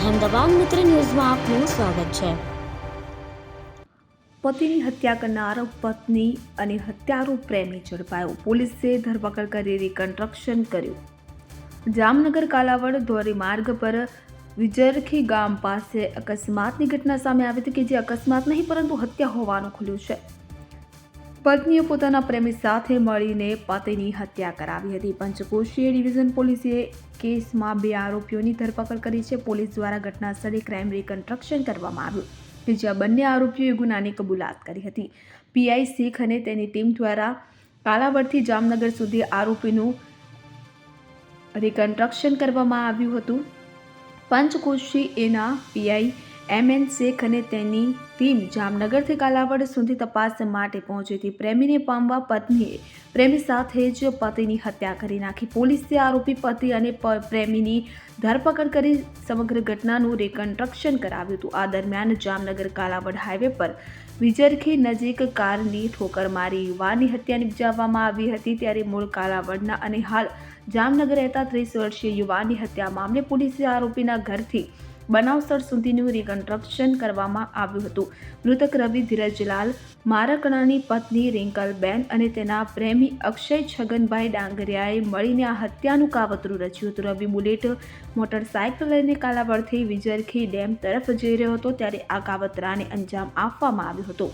અહેમદાબાદ મિત્ર ન્યૂઝમાં આપનું સ્વાગત છે. પતિની હત્યા કરનાર પત્ની અને હત્યારો પ્રેમી ઝડપાયો. પોલીસે ધરપકડ કરી રિકન્સ્ટ્રક્શન કર્યું. જામનગર કાલાવડ ધોરીમાર્ગ પર વિજરખી ગામ પાસે અકસ્માતની ઘટના સામે આવી હતી કે જે અકસ્માત નહીં, પરંતુ હત્યા હોવાનું ખુલ્યું છે. પત્નીએ પોતાના પ્રેમી સાથે મળીને પતિની હત્યા કરાવી હતી. પંચકોશીય ડિવિઝન પોલીસે કેસમાં બે આરોપીઓની ધરપકડ કરી છે. પોલીસ દ્વારા ઘટના સ્થળે ક્રાઇમ રિકન્સ્ટ્રક્શન કરવામાં આવ્યું, કે જ્યાં બંને આરોપીઓએ ગુનાની કબૂલાત કરી હતી. પીઆઈ શેખ અને તેની ટીમ દ્વારા કાલાવડથી જામનગર સુધી આરોપીનું રિકન્સ્ટ્રક્શન કરવામાં આવ્યું હતું. પંચકોશી એના પીઆઈ એમ એન શેખ અને તેની ટીમ જામનગરથી કાલાવડ સુધી તપાસ માટે પહોંચી હતી. પ્રેમીને પામવા પત્નીએ પ્રેમી સાથે જ પતિની હત્યા કરી નાખી. પોલીસે આરોપી પતિ અને પ્રેમીની ધરપકડ કરી સમગ્ર ઘટનાનું રિકન્સ્ટ્રક્શન કરાવ્યું હતું. આ દરમિયાન જામનગર કાલાવડ હાઈવે પર વિજરખી નજીક કારની ઠોકર મારી યુવાનની હત્યાને નિપજાવવામાં આવી હતી. ત્યારે મૂળ કાલાવડના અને હાલ જામનગર રહેતા ત્રીસ વર્ષીય યુવાનની હત્યા મામલે પોલીસે આરોપીના ઘરથી બનાવ સ્થળ સુધીનું રિકન્સ્ટ્રક્શન કરવામાં આવ્યું હતું. મૃતક રવિ ધીરજલાલ મારકણાની પત્ની રિંકલબેન અને તેના પ્રેમી અક્ષય છગનભાઈ ડાંગરિયાએ મળીને આ હત્યાનું કાવતરું રચ્યું હતું. રવિ બુલેટ, મોટરસાયકલ લઈને કાલાવડથી વિજરખી ડેમ તરફ જઈ રહ્યો હતો, ત્યારે આ કાવતરાને અંજામ આપવામાં આવ્યો હતો.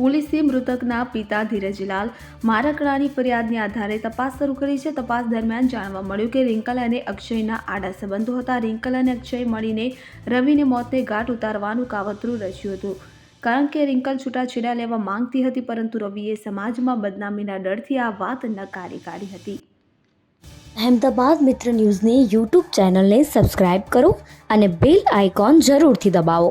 પોલીસે મૃતકના પિતા ધીરજલાલ મારકડાની ફરિયાદને આધારે તપાસ શરૂ કરી છે. તપાસ દરમિયાન જાણવા મળ્યું કે રિંકલ અને અક્ષયના આડા સંબંધો હતા. રિંકલ અને અક્ષય મળીને રવિને મોતને ઘાટ ઉતારવાનું કાવતરું રચ્યું હતું. કારણ કે રિંકલ છૂટાછેડા લેવા માંગતી હતી, પરંતુ રવિએ સમાજમાં બદનામીના ડરથી આ વાત નકારી કાઢી હતી. અહેમદાબાદ મિત્ર ન્યૂઝની યુટ્યુબ ચેનલને સબસ્ક્રાઇબ કરો અને બેલ આઇકોન જરૂરથી દબાવો.